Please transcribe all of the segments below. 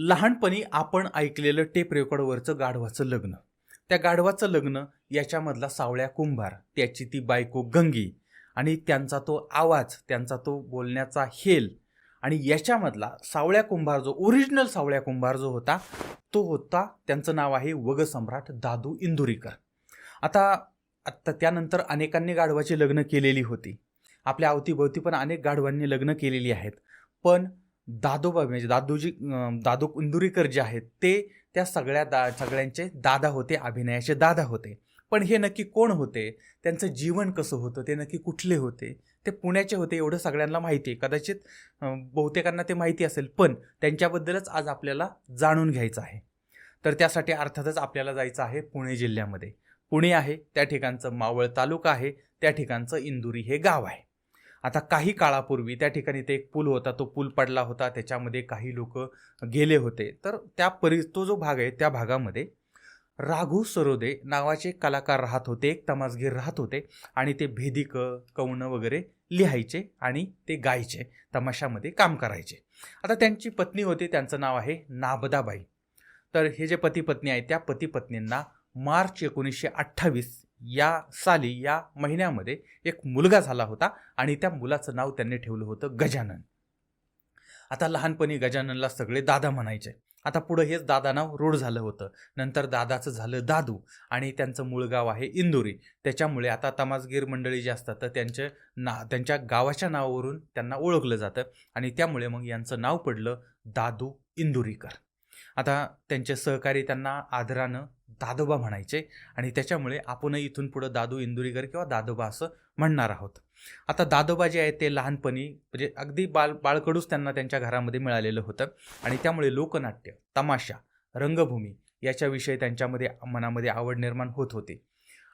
लहानपणी आपण ऐकलेलं टेप रेकॉर्डवरचं गाढवाचं लग्न. त्या गाढवाचं लग्न याच्यामधला सावळ्या कुंभार त्याची ती बायको गंगी आणि त्यांचा तो आवाज त्यांचा तो बोलण्याचा हेल आणि याच्यामधला सावळ्या कुंभार जो ओरिजिनल सावळ्या कुंभार जो होता तो होता त्यांचं नाव आहे वगसम्राट दादू इंदुरीकर. आता आत्ता त्यानंतर अनेकांनी गाढवाची लग्न केलेली होती. आपल्या अवतीभोवती पण अनेक गाढवांनी लग्न केलेली आहेत. पण दादोबा म्हणजे दादूजी दादो दादू इंदुरीकर जे आहेत ते त्या सगळ्या दा सगळ्यांचे दादा होते अभिनयाचे दादा होते. पण हे नक्की कोण होते? त्यांचं जीवन कसं होतं? ते नक्की कुठले होते? ते पुण्याचे होते एवढं सगळ्यांना माहिती आहे. कदाचित बहुतेकांना ते माहिती असेल पण त्यांच्याबद्दलच आज आपल्याला जाणून घ्यायचं आहे. तर त्यासाठी अर्थातच आपल्याला जायचं आहे पुणे जिल्ह्यामध्ये. पुणे आहे त्या ठिकाणचं मावळ तालुका आहे त्या ठिकाणचं इंदुरी हे गाव आहे. आता काही काळापूर्वी त्या ठिकाणी ते एक पूल होता तो पूल पडला होता त्याच्यामध्ये काही लोक गेले होते. तर त्या परि तो जो भाग आहे त्या भागामध्ये राघू सरोदे नावाचे कलाकार राहत होते एक तमासगीर राहत होते आणि ते भेदिक कवनं वगैरे लिहायचे आणि ते गायचे तमाशामध्ये काम करायचे. आता त्यांची पत्नी होती त्यांचं नाव आहे नाबदाबाई. तर हे जे पती पत्नी आहे त्या पती पत्नींना मार्च एकोणीसशे अठ्ठावीस या साली या महिन्यामध्ये एक मुलगा झाला होता आणि त्या मुलाचं नाव त्यांनी ठेवलं होतं गजानन. आता लहानपणी गजाननला सगळे दादा म्हणायचे. आता पुढं हेच दादा नाव रूढ झालं होतं. नंतर दादाचं झालं दादू आणि त्यांचं मूळ गाव आहे इंदुरी. त्याच्यामुळे आता तमासगीर मंडळी जे असतात तर त्यांचे ना त्यांच्या गावाच्या नावावरून त्यांना ओळखलं जातं आणि त्यामुळे मग यांचं नाव पडलं दादू इंदुरीकर. आता त्यांचे सहकारी त्यांना आदरानं दादोबा म्हणायचे. आणि त्याच्यामुळे आपणही इथून पुढं दादू इंदुरीकर किंवा दादोबा असं म्हणणार आहोत. आता दादोबा जे आहे ते लहानपणी म्हणजे अगदी बाल बाळकडूच त्यांना त्यांच्या घरामध्ये मिळालेलं होतं. आणि त्यामुळे लोकनाट्य तमाशा रंगभूमी याच्याविषयी त्यांच्यामध्ये मनामध्ये आवड निर्माण होत होती.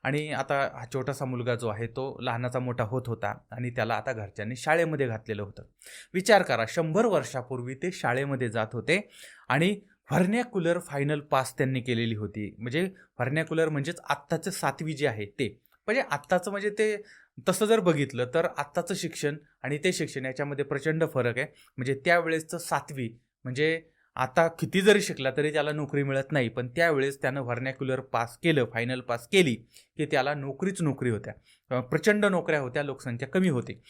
आणि आता हा छोटासा मुलगा जो आहे तो लहानाचा मोठा होत होता. आणि त्याला आता घरच्यांनी शाळेमध्ये घातलेलं होतं. विचार करा शंभर वर्षापूर्वी ते शाळेमध्ये जात होते. आणि व्हर्नॅक्युलर फायनल पास त्यांनी केलेली होती. म्हणजे व्हर्नॅक्युलर म्हणजेच आत्ताचं सातवी जे आहे ते. म्हणजे आत्ताचं म्हणजे ते तसं जर बघितलं तर आत्ताचं शिक्षण आणि ते शिक्षण याच्यामध्ये प्रचंड फरक आहे. म्हणजे त्यावेळेसचं सातवी म्हणजे आता किती जरी शिकला तरी त्याला नोकरी मिळत नाही पण त्यावेळेस त्यानं व्हर्नॅक्युलर पास केलं फायनल पास केली की त्याला नोकरीच नोकरी होत्या. प्रचंड नोकऱ्या होत्या लोकसंख्या कमी होती.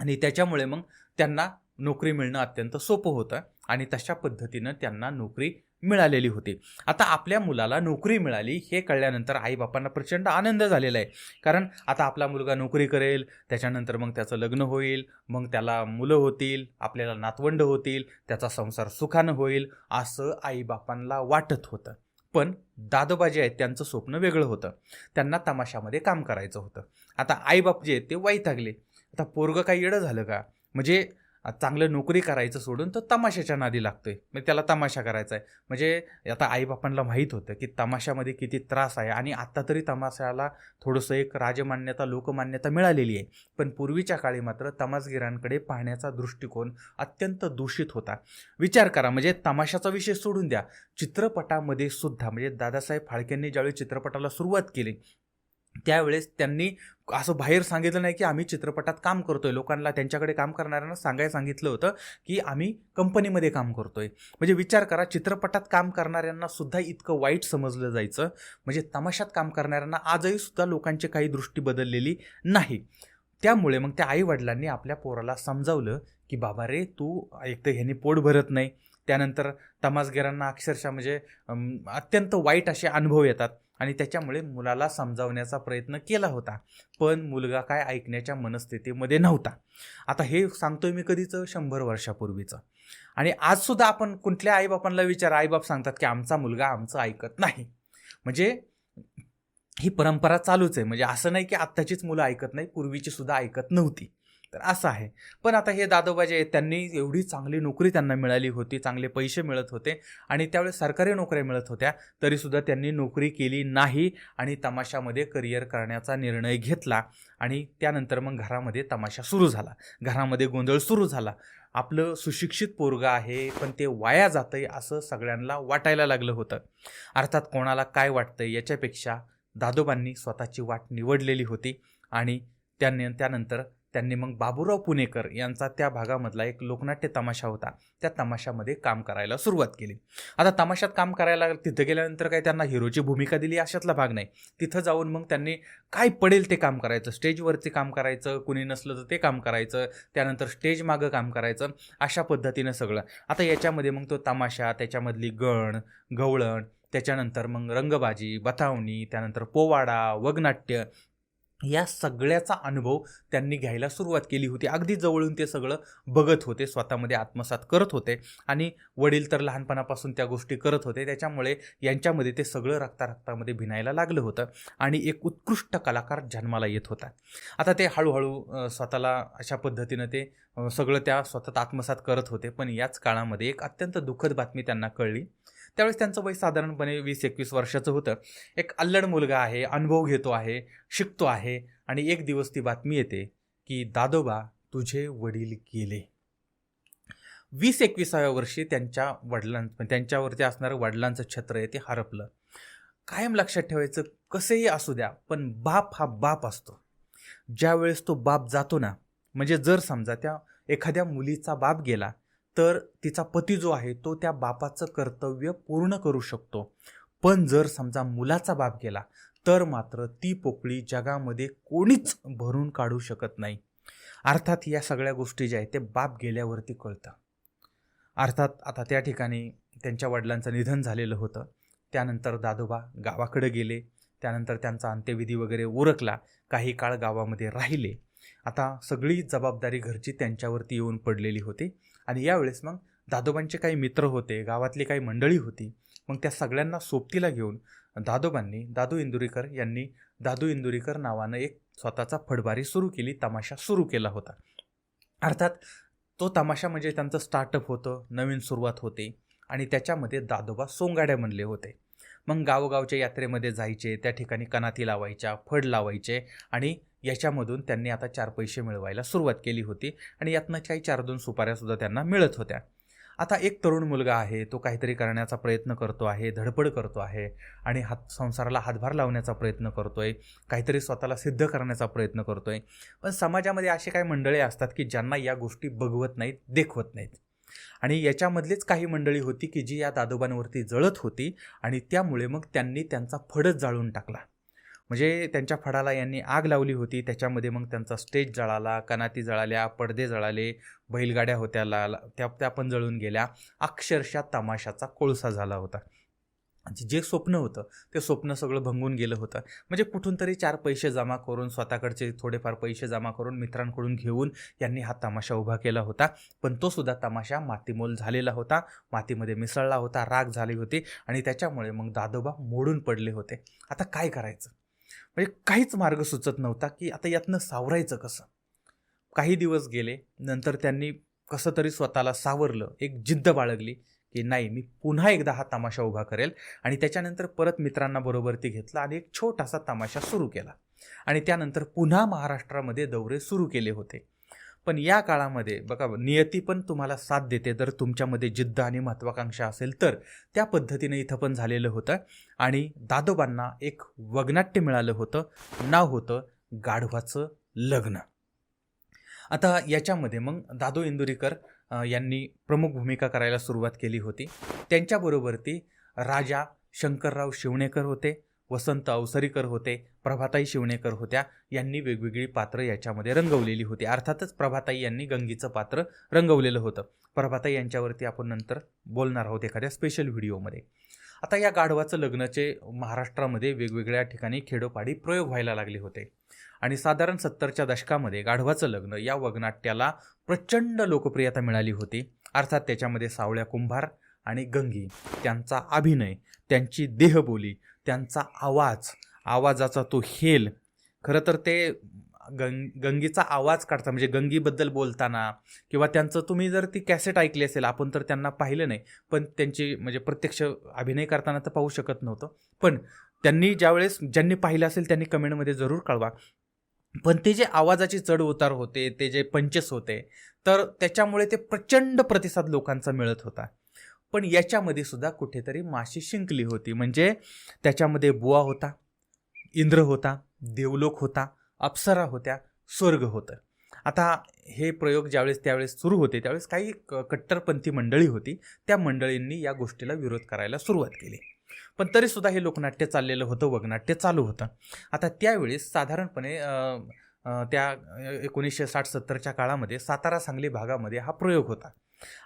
आणि त्याच्यामुळे मग त्यांना नोकरी मिळणं अत्यंत सोपं होतं आणि तशा पद्धतीनं त्यांना नोकरी मिळालेली होती. आता आपल्या मुलाला नोकरी मिळाली हे कळल्यानंतर आईबापांना प्रचंड आनंद झालेला आहे. कारण आता आपला मुलगा नोकरी करेल त्याच्यानंतर मग त्याचं लग्न होईल मग त्याला मुलं होतील आपल्याला नातवंड होतील त्याचा संसार सुखानं होईल असं आईबापांना वाटत होतं. पण दादोबा जे आहेत त्यांचं स्वप्न वेगळं होतं. त्यांना तमाशामध्ये काम करायचं होतं. आता आईबाप जे आहेत ते वैतागले. आता पोरगं काही येडं झालं का? म्हणजे चांगलं नोकरी करायचं सोडून तो तमाशाच्या नादी लागतोय. म्हणजे त्याला तमाशा करायचा आहे म्हणजे आता आईबापांना माहीत होतं की तमाशामध्ये किती त्रास आहे आणि आत्ता तरी तमाशाला थोडंसं एक राजमान्यता लोकमान्यता मिळालेली आहे. पण पूर्वीच्या काळी मात्र तमासगिरांकडे पाहण्याचा दृष्टिकोन अत्यंत दूषित होता. विचार करा म्हणजे तमाशाचा विषय सोडून द्या. चित्रपटामध्ये सुद्धा म्हणजे दादासाहेब फाळकेंनी ज्यावेळी चित्रपटाला सुरुवात केली त्यावेळेस त्यांनी असं बाहेर सांगितलं नाही की आम्ही चित्रपटात काम करतोय. लोकांना त्यांच्याकडे काम करणाऱ्यांना सांगायला सांगितलं होतं की आम्ही कंपनीमध्ये काम करतोय. म्हणजे विचार करा चित्रपटात काम करणाऱ्यांना सुद्धा इतकं वाईट समजलं जायचं. म्हणजे तमाशात काम करणाऱ्यांना आजही सुद्धा लोकांची काही दृष्टी बदललेली नाही. त्यामुळे मग त्या आईवडिलांनी आपल्या पोराला समजावलं की बाबा रे तू एक तर ह्यानी पोट भरत नाही. त्यानंतर तमासगिरांना अक्षरशः म्हणजे अत्यंत वाईट असे अनुभव येतात. आणि त्याच्यामुळे मुलाला समजावण्याचा प्रयत्न केला होता. पण मुलगा काय ऐकण्याच्या मनस्थितीमध्ये नव्हता. आता हे सांगतोय मी कधीच शंभर वर्षापूर्वीचं. आणि आजसुद्धा आपण कुठल्या आईबापांना विचार आईबाप सांगतात की आमचा मुलगा आमचं ऐकत नाही. म्हणजे ही परंपरा चालूच आहे. म्हणजे असं नाही की आत्ताचीच मुलं ऐकत नाही पूर्वीची सुद्धा ऐकत नव्हती. तर असं आहे. पण आता हे दादोबा जे आहेत त्यांनी एवढी चांगली नोकरी त्यांना मिळाली होती चांगले पैसे मिळत होते आणि त्यावेळेस सरकारी नोकऱ्या मिळत होत्या तरीसुद्धा त्यांनी नोकरी केली नाही आणि तमाशामध्ये करिअर करण्याचा निर्णय घेतला आणि त्यानंतर मग घरामध्ये तमाशा सुरू झाला. घरामध्ये गोंधळ सुरू झाला. आपलं सुशिक्षित पोरगा आहे पण ते वाया जातं आहे असं सगळ्यांना वाटायला लागलं होतं. अर्थात कोणाला काय वाटतं याच्यापेक्षा दादोबांनी स्वतःची वाट निवडलेली होती आणि त्याने त्यानंतर त्यांनी मग बाबूराव पुणेकर यांचा त्या भागामधला एक लोकनाट्य तमाशा होता. त्या तमाशामध्ये काम करायला सुरुवात केली. आता तमाशात काम करायला तिथं गेल्यानंतर काही त्यांना हिरोची भूमिका दिली अशातला भाग नाही. तिथं जाऊन मग त्यांनी काय पडेल ते काम करायचं स्टेजवरचे काम करायचं कुणी नसलं तर ते काम करायचं त्यानंतर स्टेज मागं काम करायचं अशा पद्धतीनं सगळं. आता याच्यामध्ये मग तो तमाशा त्याच्यामधली गण गवळण त्याच्यानंतर मग रंगबाजी बतावणी त्यानंतर पोवाडा वगनाट्य या सगळ्याचा अनुभव त्यांनी घ्यायला सुरुवात केली होती. अगदी जवळून ते सगळं बघत होते स्वतःमध्ये आत्मसात करत होते आणि वडील तर लहानपणापासून त्या गोष्टी करत होते. त्याच्यामुळे यांच्यामध्ये ते सगळं रक्ता रक्तामध्ये भिनायला लागलं होतं आणि एक उत्कृष्ट कलाकार जन्माला येत होता. आता ते हळूहळू स्वतःला अशा पद्धतीनं ते सगळं त्या स्वतःत आत्मसात करत होते. पण याच काळामध्ये एक अत्यंत दुःखद बातमी त्यांना कळली. त्यावेळेस त्यांचं वय साधारणपणे वीस एकवीस वर्षाचं होतं. एक अल्लड मुलगा आहे अनुभव घेतो आहे शिकतो आहे आणि एक दिवस ती बातमी येते की दादोबा तुझे वडील गेले. वीस एकविसाव्या वर्षी त्यांच्या वडिलां त्यांच्यावरती असणारं वडिलांचं छत्र आहे ते हरपलं. कायम लक्षात ठेवायचं कसेही असू द्या पण बाप हा बाप असतो. ज्यावेळेस तो बाप जातो ना म्हणजे जर समजा त्या एखाद्या मुलीचा बाप गेला तर तिचा पती जो आहे तो त्या बापाचं कर्तव्य पूर्ण करू शकतो. पण जर समजा मुलाचा बाप गेला तर मात्र ती पोकळी जगामध्ये कोणीच भरून काढू शकत नाही. अर्थात या सगळ्या गोष्टी ज्या आहेत ते बाप गेल्यावरती कळतं. अर्थात आता त्या ठिकाणी त्यांच्या वडिलांचं निधन झालेलं होतं. त्यानंतर दादोबा गावाकडे गेले. त्यानंतर त्यांचा अंत्यविधी वगैरे उरकला. काही काळ गावामध्ये राहिले. आता सगळी जबाबदारी घरची त्यांच्यावरती येऊन पडलेली होती. आणि यावेळेस मग दादोबांचे काही मित्र होते गावातली काही मंडळी होती मग त्या सगळ्यांना सोबतीला घेऊन दादोबांनी दादू इंदुरीकर यांनी दादू इंदुरीकर नावानं एक स्वतःचा फडबारी सुरू केली तमाशा सुरू केला होता. अर्थात तो तमाशा म्हणजे त्यांचं स्टार्टअप होतं नवीन सुरुवात होते आणि त्याच्यामध्ये दादोबा सोंगाड्या म्हणले होते. मग गावोगावच्या यात्रेमध्ये जायचे त्या ठिकाणी कनाती लावायच्या फड लावायचे आणि याच्यामधून त्यांनी आता चार पैसे मिळवायला सुरुवात केली होती आणि यातनं काही चार दोन सुपाऱ्यासुद्धा त्यांना मिळत होत्या. आता एक तरुण मुलगा आहे तो काहीतरी करण्याचा प्रयत्न करतो आहे धडपड करतो आहे आणि हात संसाराला हातभार लावण्याचा प्रयत्न करतो आहे काहीतरी स्वतःला सिद्ध करण्याचा प्रयत्न करतो आहे पण समाजामध्ये असे काही मंडळे असतात की ज्यांना या गोष्टी बघवत नाहीत देखवत नाहीत. आणि याच्यामधलीच काही मंडळी होती की जी या दादोबांवरती जळत होती आणि त्यामुळे मग त्यांनी त्यांचा फडच जाळून टाकला. म्हणजे त्यांच्या फडाला यांनी आग लावली होती. त्याच्यामध्ये मग त्यांचा स्टेज जळाला कनाती जळाल्या पडदे जळाले बैलगाड्या होत्या ला त्या त्या पण जळून गेल्या. अक्षरशः तमाशाचा कोळसा झाला होता. म्हणजे जे- स्वप्न होतं ते स्वप्न सगळं भंगून गेलं होतं. म्हणजे कुठून तरी चार पैसे जमा करून स्वतःकडचे थोडेफार पैसे जमा करून मित्रांकडून घेऊन यांनी हा तमाशा उभा केला होता. पण तो सुद्धा तमाशा मातीमोल झालेला होता. मातीमध्ये मिसळला होता राग झाली होती आणि त्याच्यामुळे मग दादोबा मोडून पडले होते. आता काय करायचं? म्हणजे काहीच मार्ग सुचत नव्हता की आता यातनं सावरायचं कसं? काही दिवस गेले नंतर त्यांनी कसं तरी स्वतःला सावरलं एक जिद्द बाळगली की नाही मी पुन्हा एकदा हा तमाशा उभा करेल आणि त्याच्यानंतर परत मित्रांना बरोबर ती घेतला आणि एक छोटासा तमाशा सुरू केला. आणि त्यानंतर पुन्हा महाराष्ट्रामध्ये दौरे सुरू केले होते. पण या काळामध्ये बघा नियती पण तुम्हाला साथ देते. जर तुमच्यामध्ये जिद्द आणि महत्त्वाकांक्षा असेल तर त्या पद्धतीने इथं पण झालेलं होतं. आणि दादोबांना एक वगनाट्य मिळालं होतं. नाव होतं गाढवाचं लग्न. आता याच्यामध्ये मग दादो इंदुरीकर यांनी प्रमुख भूमिका करायला सुरुवात केली होती. त्यांच्याबरोबर ती राजा शंकरराव शिवणेकर होते. वसंत अवसरीकर होते प्रभाताई शिवणेकर होत्या यांनी वेगवेगळी पात्र याच्यामध्ये रंगवलेली होती. अर्थातच प्रभाताई यांनी गंगीचं पात्र रंगवलेलं होतं. प्रभाताई यांच्यावरती आपण नंतर बोलणार आहोत एखाद्या स्पेशल व्हिडिओमध्ये आता या गाढवाचं लग्नाचे महाराष्ट्रामध्ये वेगवेगळ्या ठिकाणी खेडोपाडी प्रयोग व्हायला लागले होते. आणि साधारण सत्तरच्या दशकामध्ये गाढवाचं लग्न या वगनाट्याला प्रचंड लोकप्रियता मिळाली होती. अर्थात त्याच्यामध्ये सावळ्या कुंभार आणि गंगी त्यांचा अभिनय त्यांची देहबोली त्यांचा आवाज आवाजाचा तो हेल खरं तर ते गंग गंगीचा आवाज काढता म्हणजे गंगीबद्दल बोलताना किंवा त्यांचं तुम्ही जर ती कॅसेट ऐकली असेल आपण तर त्यांना पाहिलं नाही. पण त्यांची म्हणजे प्रत्यक्ष अभिनय करताना तर पाहू शकत नव्हतं. पण त्यांनी ज्यावेळेस ज्यांनी पाहिलं असेल त्यांनी कमेंटमध्ये जरूर कळवा. पण ते जे आवाजाचे चढ उतार होते ते जे पंचेस होते तर त्याच्यामुळे ते प्रचंड प्रतिसाद लोकांचा मिळत होता. पण याच्यामध्ये सुद्धा कुठेतरी माशी शिंकली होती. म्हणजे त्याच्यामध्ये बुवा होता इंद्र होता देवलोक होता अप्सरा होत्या स्वर्ग होतं. आता हे प्रयोग ज्यावेळेस त्यावेळेस सुरू होते त्यावेळेस काही कट्टरपंथी मंडळी होती. त्या मंडळींनी या गोष्टीला विरोध करायला सुरुवात केली. पण तरीसुद्धा हे लोकनाट्य चाललेलं होतं वगनाट्य चालू होतं. आता त्यावेळेस साधारणपणे त्या एकोणीसशे साठ सत्तरच्या काळामध्ये सातारा सांगली भागामध्ये हा प्रयोग होता.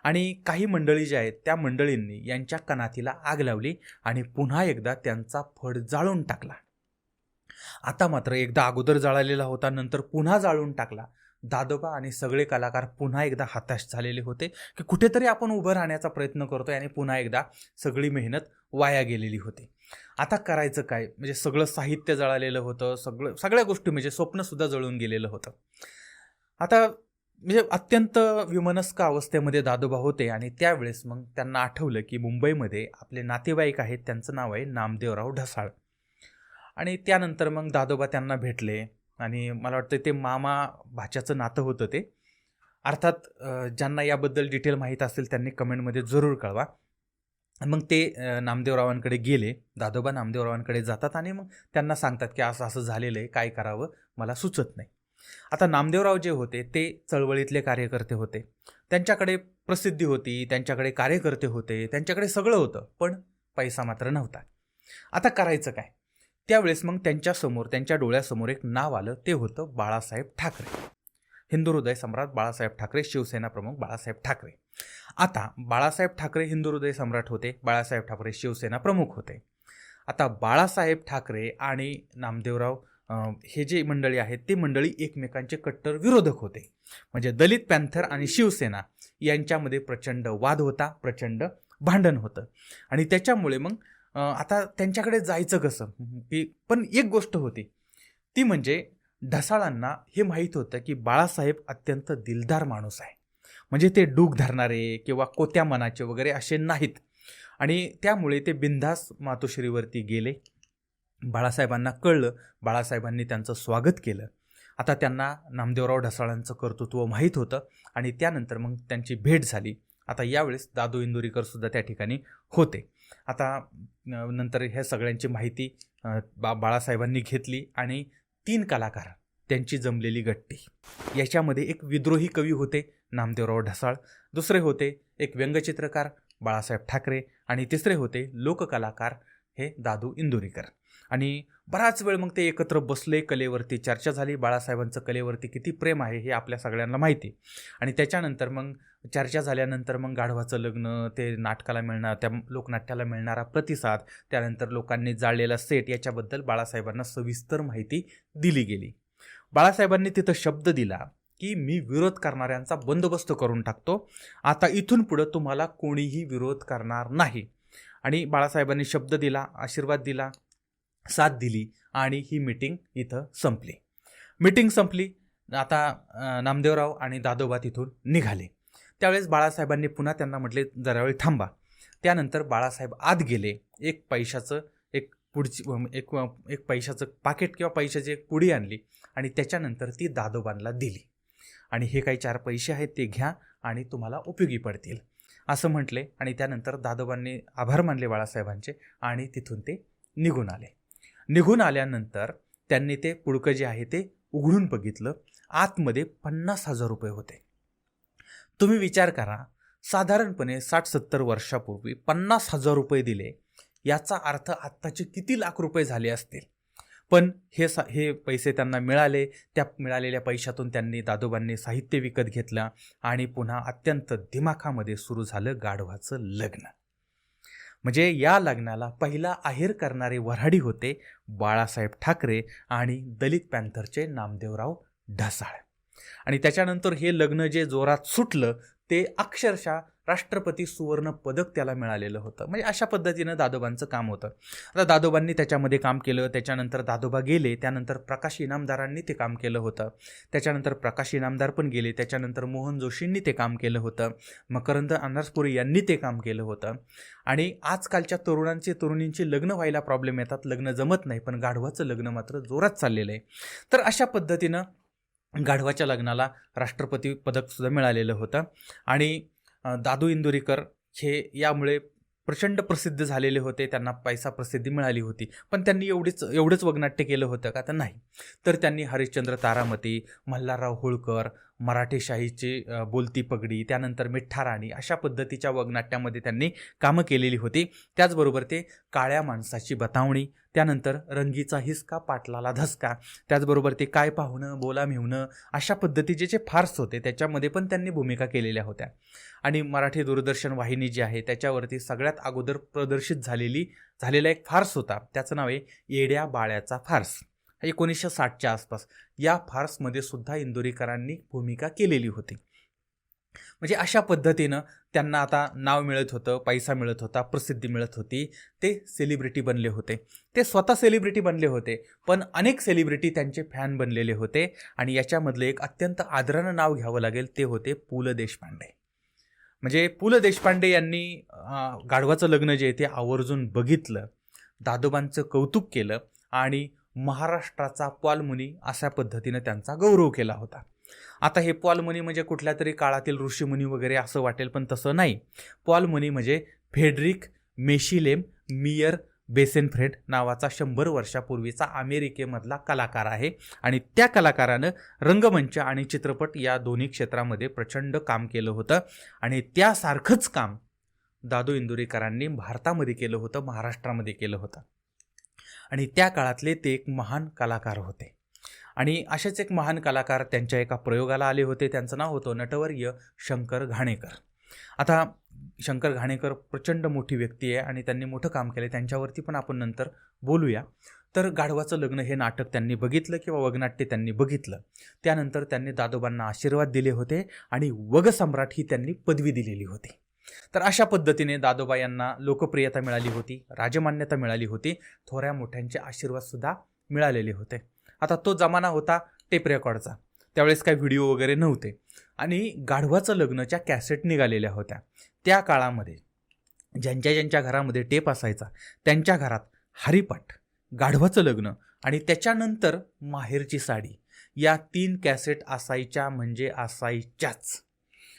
आणि काही मंडळी ज्या आहेत त्या मंडळींनी यांच्या कनातीला आग लावली आणि पुन्हा एकदा त्यांचा फड जाळून टाकला. आता मात्र एकदा अगोदर जाळलेला होता नंतर पुन्हा जाळून टाकला. दादोबा आणि सगळे कलाकार पुन्हा एकदा हताश झालेले होते की कुठेतरी आपण उभं राहण्याचा प्रयत्न करतोय आणि पुन्हा एकदा सगळी मेहनत वाया गेलेली होती. आता करायचं काय? म्हणजे सगळं साहित्य जळालेलं होतं सगळं सगळ्या गोष्टी म्हणजे स्वप्नसुद्धा जळून गेलेलं होतं. आता म्हणजे अत्यंत विमनस्क अवस्थेमध्ये दादोबा होते आणि त्यावेळेस मग त्यांना आठवलं की मुंबईमध्ये आपले नातेवाईक आहेत त्यांचं नाव आहे नामदेवराव ढसाळ. आणि त्यानंतर मग दादोबा त्यांना भेटले आणि मला वाटतं ते मामा भाच्याचं नातं होतं ते. अर्थात ज्यांना याबद्दल डिटेल माहीत असेल त्यांनी कमेंटमध्ये जरूर कळवा. मग ते नामदेवरावांकडे गेले. दादोबा नामदेवरावांकडे जातात आणि मग त्यांना सांगतात की असं असं झालेलं आहे काय करावं? मला सुचत नाही. आता नामदेवराव जे होते ते चळवळीतले कार्यकर्ते होते. त्यांच्याकडे प्रसिद्धी होती त्यांच्याकडे कार्यकर्ते होते त्यांच्याकडे सगळं होतं पण पैसा मात्र नव्हता. आता करायचं काय? त्यावेळेस मग त्यांच्यासमोर त्यांच्या डोळ्यासमोर एक नाव आलं ते होतं बाळासाहेब ठाकरे. हिंदू हृदय सम्राट बाळासाहेब ठाकरे शिवसेना प्रमुख बाळासाहेब ठाकरे. आता बाळासाहेब ठाकरे हिंदू हृदय सम्राट होते बाळासाहेब ठाकरे शिवसेना प्रमुख होते. आता बाळासाहेब ठाकरे आणि नामदेवराव हे जे मंडळी आहेत ते मंडळी एकमेकांचे कट्टर विरोधक होते. म्हणजे दलित पॅन्थर आणि शिवसेना यांच्यामध्ये प्रचंड वाद होता प्रचंड भांडण होतं. आणि त्याच्यामुळे मग आता त्यांच्याकडे जायचं कसं? की पण एक गोष्ट होती. ती म्हणजे ढसाळांना हे माहीत होतं की बाळासाहेब अत्यंत दिलदार माणूस आहे. म्हणजे ते डूक धरणारे किंवा कोत्या मनाचे वगैरे असे नाहीत. आणि त्यामुळे ते बिंदास मातोश्रीवरती गेले. बाळासाहेबांना कळलं बाळासाहेबांनी त्यांचं स्वागत केलं. आता त्यांना नामदेवराव ढसाळांचं कर्तृत्व माहीत होतं आणि त्यानंतर मग त्यांची भेट झाली. आता यावेळेस दादू इंदुरीकर सुद्धा त्या ठिकाणी होते. आता नंतर ह्या सगळ्यांची माहिती बा बाळासाहेबांनी घेतली आणि तीन कलाकार त्यांची जमलेली गट्टी. याच्यामध्ये एक विद्रोही कवी होते नामदेवराव ढसाळ. दुसरे होते एक व्यंगचित्रकार बाळासाहेब ठाकरे. आणि तिसरे होते लोककलाकार हे दादू इंदुरीकर. आणि बराच वेळ मग ते एकत्र बसले कलेवरती चर्चा झाली. बाळासाहेबांचं कलेवरती किती प्रेम आहे हे आपल्या सगळ्यांना माहिती. आणि त्याच्यानंतर मग चर्चा झाल्यानंतर मग गाढवाचं लग्न ते नाटकाला मिळणार त्या लोकनाट्याला मिळणारा प्रतिसाद त्यानंतर लोकांनी जाळलेला सेट याच्याबद्दल बाळासाहेबांना सविस्तर माहिती दिली गेली. बाळासाहेबांनी तिथं शब्द दिला की मी विरोध करणाऱ्यांचा बंदोबस्त करून टाकतो. आता इथून पुढं तुम्हाला कोणीही विरोध करणार नाही. आणि बाळासाहेबांनी शब्द दिला आशीर्वाद दिला. साथ दिली आणि ही मीटिंग इथं संपली. मीटिंग संपली. आता नामदेवराव आणि दादोबा तिथून निघाले. त्यावेळेस बाळासाहेबांनी पुन्हा त्यांना म्हटले जरा वेळ थांबा. त्यानंतर बाळासाहेब आत गेले. एक पैशाचं एक पुढची एक एक पैशाचं पाकिट किंवा पैशाची एक पुडी आणली आणि त्याच्यानंतर ती दादोबांना दिली. आणि हे काही चार पैसे आहेत ते घ्या आणि तुम्हाला उपयोगी पडतील. असं म्हटले आणि त्यानंतर दादोबांनी आभार मानले बाळासाहेबांचे आणि तिथून ते निघून आले. निघून आल्यानंतर त्यांनी ते पुडकं जे आहे ते उघडून बघितलं. आतमध्ये पन्नास हजार रुपये होते. तुम्ही विचार करा साधारणपणे साठ सत्तर वर्षापूर्वी पन्नास हजार रुपये दिले याचा अर्थ आत्ताचे किती लाख रुपये झाले असतील? पण हे सा हे पैसे त्यांना मिळाले त्या मिळालेल्या पैशातून त्यांनी दादोबांनी साहित्य विकत घेतलं आणि पुन्हा अत्यंत दिमाखामध्ये सुरू झालं गाढवाचं लग्न. म्हणजे या लग्नाला पहिला आहेर करणारे वऱ्हाडी होते बाळासाहेब ठाकरे आणि दलित पॅन्थरचे नामदेवराव ढसाळ. आणि त्याच्यानंतर हे लग्न जे जोरात सुटलं ते अक्षरशः राष्ट्रपती सुवर्ण पदक त्याला मिळालेलं होतं. म्हणजे अशा पद्धतीनं दादोबांचं काम होतं. आता दादोबांनी त्याच्यामध्ये काम केलं त्याच्यानंतर दादोबा गेले त्यानंतर प्रकाश इनामदारांनी ते काम केलं होतं. त्याच्यानंतर प्रकाश इनामदार पण गेले त्याच्यानंतर मोहन जोशींनी ते काम केलं होतं. मकरंद अनासपुरी यांनी ते काम केलं होतं. आणि आजकालच्या तरुणांचे तरुणींची लग्न व्हायला प्रॉब्लेम येतात. लग्न जमत नाही पण गाढवाचं लग्न मात्र जोरात चाललेलं आहे. तर अशा पद्धतीनं गाढवाच्या लग्नाला राष्ट्रपती पदकसुद्धा मिळालेलं होतं. आणि दादू इंदुरीकर हे यामुळे प्रचंड प्रसिद्ध झालेले होते. त्यांना पैसा प्रसिद्धी मिळाली होती. पण त्यांनी एवढीच एवढंच वगनाट्य केलं होतं का? तर नाही. तर त्यांनी हरिश्चंद्र तारामती मल्हारराव होळकर मराठेशाहीची बोलती पगडी त्यानंतर मिठ्ठा राणी अशा पद्धतीच्या वगनाट्यामध्ये त्यांनी कामं केलेली होती. त्याचबरोबर ते काळ्या माणसाची बतावणी त्यानंतर रंगीचा हिसका पाटलाला धसका त्याचबरोबर ते काय पाहुणं बोला मिळणं अशा पद्धतीचे जे फार्स होते त्याच्यामध्ये पण त्यांनी भूमिका केलेल्या होत्या. आणि मराठी दूरदर्शन वाहिनी जी आहे त्याच्यावरती सगळ्यात अगोदर प्रदर्शित झालेली झालेला एक फार्स होता. त्याचं नाव आहे येड्या बाळ्याचा फार्स. एकोणीसशे साठच्या आसपास या फार्समध्ये सुद्धा इंदोरीकरांनी भूमिका केलेली होती. म्हणजे अशा पद्धतीनं त्यांना आता नाव मिळत होतं पैसा मिळत होता प्रसिद्धी मिळत होती. ते सेलिब्रिटी बनले होते. ते स्वतः सेलिब्रिटी बनले होते पण अनेक सेलिब्रिटी त्यांचे फॅन बनलेले होते आणि याच्यामधलं एक अत्यंत आदरानं नाव घ्यावं लागेल ते होते पु ल देशपांडे. म्हणजे पु ल देशपांडे यांनी गाढवाचं लग्न जे आहे ते आवर्जून बघितलं दादोबांचं कौतुक केलं आणि महाराष्ट्राचा पॉलमुनी अशा पद्धतीनं त्यांचा गौरव केला होता. आता हे पॉलमुनी म्हणजे कुठल्या तरी काळातील ऋषीमुनी वगैरे असं वाटेल पण तसं नाही. पॉलमुनी म्हणजे फेडरिक मेशिलेम मियर बेसेनफ्रेड नावाचा शंभर वर्षापूर्वीचा अमेरिकेमधला कलाकार आहे. आणि त्या कलाकारानं रंगमंच आणि चित्रपट या दोन्ही क्षेत्रामध्ये प्रचंड काम केलं होतं. आणि त्यासारखंच काम दादू इंदुरीकरांनी भारतामध्ये केलं होतं महाराष्ट्रामध्ये केलं होतं. आणि त्या काळातले ते एक महान कलाकार होते. आणि असेच एक महान कलाकार त्यांच्या एका प्रयोगाला आले होते. त्यांचं नाव होतं नटवर्य शंकर घाणेकर. आता शंकर घाणेकर प्रचंड मोठी व्यक्ती आहे आणि त्यांनी मोठं काम केलं त्यांच्यावरती पण आपण नंतर बोलूया. तर गाढवाचं लग्न हे नाटक त्यांनी बघितलं किंवा वगनाट्य त्यांनी बघितलं? त्यानंतर त्यांनी दादोबांना आशीर्वाद दिले होते आणि वगसम्राट ही त्यांनी पदवी दिलेली होती. तर अशा पद्धतीने दादोबा यांना लोकप्रियता मिळाली होती राजमान्यता मिळाली होती थोऱ्या मोठ्यांचे आशीर्वादसुद्धा मिळालेले होते. आता तो जमाना होता टेप रेकॉर्डचा. त्यावेळेस काही व्हिडिओ वगैरे नव्हते. आणि गाढवाचं लग्नच्या कॅसेट निघालेल्या होत्या. त्या काळामध्ये ज्यांच्या ज्यांच्या घरामध्ये टेप असायचा त्यांच्या घरात हरिपाठ गाढवाचं लग्न आणि त्याच्यानंतर माहेरची साडी या तीन कॅसेट असायच्या म्हणजे असायच्याच.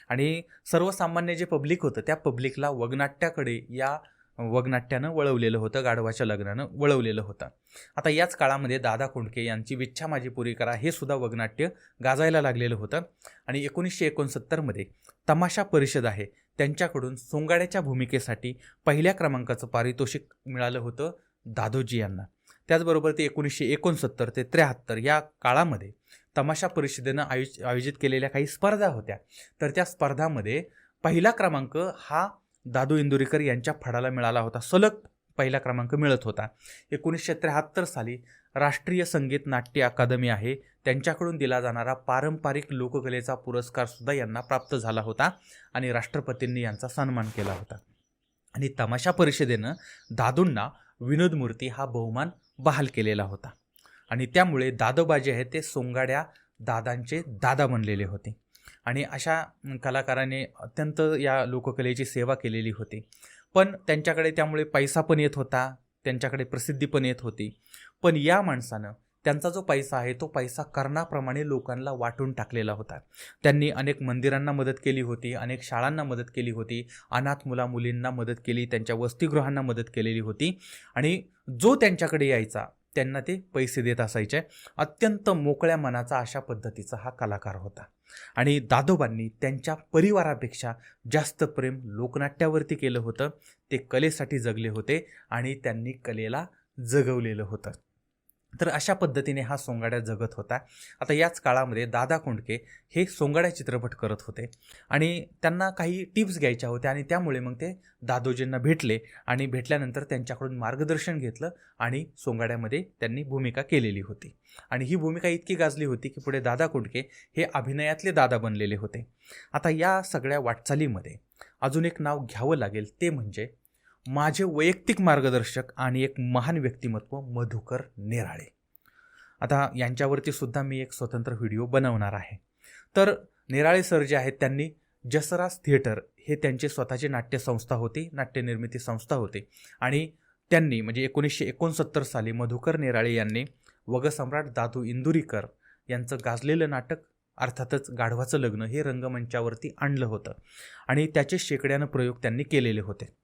आणि सर्वसामान्य जे पब्लिक होतं त्या पब्लिकला वगनाट्याकडे या वगनाट्यानं वळवलेलं होतं गाढवाच्या लग्नानं वळवलेलं होतं. आता याच काळामध्ये दादा कोंडके यांची विच्छा माझी पुरी करा हे सुद्धा वगनाट्य गाजायला लागलेलं होतं. आणि एकोणीसशे एकोणसत्तरमध्ये तमाशा परिषद आहे त्यांच्याकडून सोंगाड्याच्या भूमिकेसाठी पहिल्या क्रमांकाचं पारितोषिक मिळालं होतं दादोजी यांना. त्याचबरोबर ते एकोणीसशे एकोणसत्तर ते त्र्याहत्तर या काळामध्ये तमाशा परिषदेनं आयोज आयोजित केलेल्या काही स्पर्धा होत्या. तर त्या स्पर्धामध्ये पहिला क्रमांक हा दादू इंदुरीकर यांच्या फडाला मिळाला होता. सलग पहिला क्रमांक मिळत होता. एकोणीसशे त्र्याहत्तर साली राष्ट्रीय संगीत नाट्य अकादमी आहे. त्यांच्याकडून दिला जाणारा पारंपरिक लोककलेचा पुरस्कारसुद्धा यांना प्राप्त झाला होता आणि राष्ट्रपतींनी यांचा सन्मान केला होता. आणि तमाशा परिषदेनं दादूंना विनोद मूर्ती हा बहुमान बहाल केलेला होता. आणि त्यामुळे दादोबा जे आहे ते सोंगाड्या दादांचे दादा बनलेले होते. आणि अशा कलाकाराने अत्यंत या लोककलेची सेवा केलेली होती. पण त्यांच्याकडे त्यामुळे पैसा पण येत होता. त्यांच्याकडे प्रसिद्धी पण येत होती. पण या माणसानं त्यांचा जो पैसा आहे तो पैसा कर्णाप्रमाणे लोकांना वाटून टाकलेला होता. त्यांनी अनेक मंदिरांना मदत केली होती अनेक शाळांना मदत केली होती अनाथ मुला मुलींना मदत केली त्यांच्या वसतिगृहांना मदत केलेली होती आणि जो त्यांच्याकडे यायचा त्यांना ते पैसे देत असायचे. अत्यंत मोकळ्या मनाचा अशा पद्धतीचा हा कलाकार होता. आणि दादोबांनी त्यांच्या परिवारापेक्षा जास्त प्रेम लोकनाट्यावरती केलं होतं. ते कलेसाठी जगले होते आणि त्यांनी कलेला जगवलेलं होतं. तर अशा पद्धतीने हा सोंगाड्या जगत होता. आता याच काळामध्ये दादा कोंडके हे सोंगाड्या चित्रपट करत होते आणि त्यांना काही टिप्स घ्यायच्या होत्या आणि त्यामुळे मग ते दादोजींना भेटले आणि भेटल्यानंतर त्यांच्याकडून मार्गदर्शन घेतलं आणि सोंगाड्यामध्ये त्यांनी भूमिका केलेली होती. आणि ही भूमिका इतकी गाजली होती की पुढे दादा कोंडके हे अभिनयातले दादा बनलेले होते. आता या सगळ्या वाटचालीमध्ये अजून एक नाव घ्यावं लागेल ते म्हणजे माझे वैयक्तिक मार्गदर्शक आणि एक महान व्यक्तिमत्व मधुकर नेराळे. आता यांच्यावरती सुद्धा मी एक स्वतंत्र व्हिडिओ बनवणार आहे. तर नेराळे सर जे आहेत त्यांनी जसराज थिएटर हे त्यांची स्वतःची नाट्यसंस्था होती नाट्यनिर्मिती संस्था होती. आणि त्यांनी म्हणजे एकोणीसशे एकोणसत्तर साली मधुकर नेराळे यांनी वगसम्राट दादू इंदुरीकर यांचं गाजलेलं नाटक अर्थातच गाढवाचं लग्न हे रंगमंचावरती आणलं होतं. आणि त्याचे शेकड्यानं प्रयोग त्यांनी केलेले होते.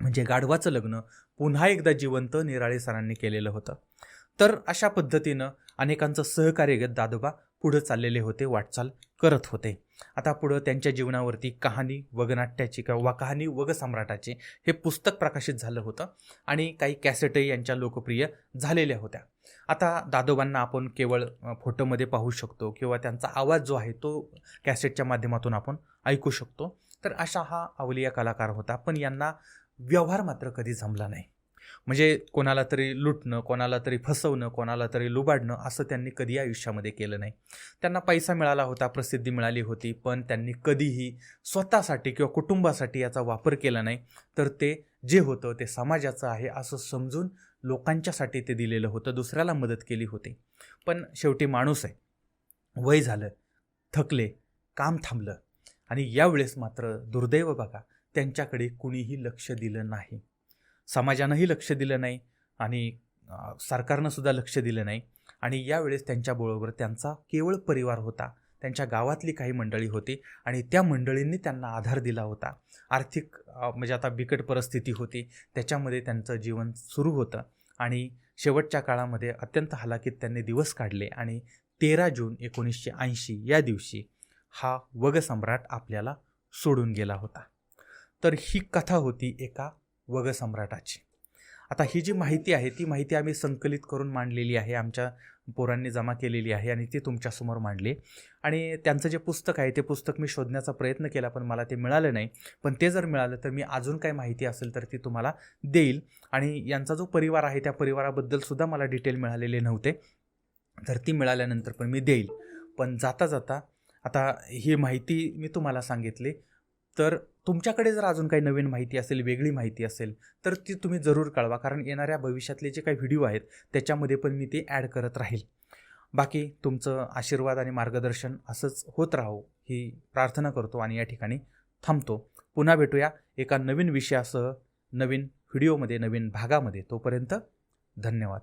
म्हणजे गाढवाचं लग्न पुन्हा एकदा जिवंत निराळे सरांनी केलेलं होतं. तर अशा पद्धतीनं अनेकांचं सहकार्य घेत दादोबा पुढं चाललेले होते वाटचाल करत होते. आता पुढं त्यांच्या जीवनावरती कहाणी वगनाट्याची किंवा कहाणी वग सम्राटाची हे पुस्तक प्रकाशित झालं होतं आणि काही कॅसेटही यांच्या लोकप्रिय झालेल्या होत्या. आता दादोबांना आपण केवळ फोटोमध्ये पाहू शकतो किंवा त्यांचा आवाज जो आहे तो कॅसेटच्या माध्यमातून आपण ऐकू शकतो. तर अशा हा अवलिया कलाकार होता. पण यांना व्यवहार मात्र कधी जमला नाही. म्हणजे कोणाला तरी लुटणं कोणाला तरी फसवणं कोणाला तरी लुबाडणं असं त्यांनी कधी आयुष्यामध्ये केलं नाही. त्यांना पैसा मिळाला होता प्रसिद्धी मिळाली होती पण त्यांनी कधीही स्वतःसाठी किंवा कुटुंबासाठी याचा वापर केला नाही. तर ते जे होतं ते समाजाचं आहे असं समजून लोकांच्यासाठी ते दिलेलं होतं दुसऱ्याला मदत केली होती. पण शेवटी माणूस आहे. वय झालं थकले काम थांबलं आणि यावेळेस मात्र दुर्दैव बघा त्यांच्याकडे कुणीही लक्ष दिलं नाही. समाजानंही लक्ष दिलं नाही आणि सरकारनंसुद्धा सरकारनं सुद्धा लक्ष दिलं नाही. आणि यावेळेस त्यांच्याबरोबर त्यांचा केवळ परिवार होता. त्यांच्या गावातली काही मंडळी होती आणि त्या मंडळींनी त्यांना आधार दिला होता. आर्थिक म्हणजे आता बिकट परिस्थिती होती. त्याच्यामध्ये त्यांचं जीवन सुरू होतं आणि शेवटच्या काळामध्ये अत्यंत हलाखीत त्यांनी दिवस काढले आणि तेरा जून एकोणीसशे ऐंशी या दिवशी हा वग सम्राट आपल्याला सोडून गेला होता. तर ही कथा होती एका वगसम्राटाची आता ही जी माहिती आहे ती माहिती आम्ही संकलित करून मांडलेली आहे आमच्या पोरांनी जमा केलेली आहे आणि ती तुमच्यासमोर मांडली. आणि त्यांचं जे पुस्तक आहे ते पुस्तक मी शोधण्याचा प्रयत्न केला पण मला ते मिळालं नाही. पण ते जर मिळालं तर मी अजून काही माहिती असेल तर ती तुम्हाला देईल. आणि यांचा जो परिवार आहे त्या परिवाराबद्दल सुद्धा मला डिटेल मिळालेले नव्हते. तर ती मिळाल्यानंतर पण मी देईल. पण जाता जाता आता ही माहिती मी तुम्हाला सांगितली. तर तुमच्याकडे जर अजून काही नवीन माहिती असेल वेगळी माहिती असेल तर ती तुम्ही जरूर कळवा. कारण येणाऱ्या भविष्यातले जे काही व्हिडिओ आहेत त्याच्यामध्ये पण मी ते ॲड करत राहील. बाकी तुमचं आशीर्वाद आणि मार्गदर्शन असंच होत राहो ही प्रार्थना करतो आणि या ठिकाणी थांबतो. पुन्हा भेटूया एका नवीन विषयासह नवीन व्हिडिओमध्ये नवीन भागामध्ये. तोपर्यंत धन्यवाद.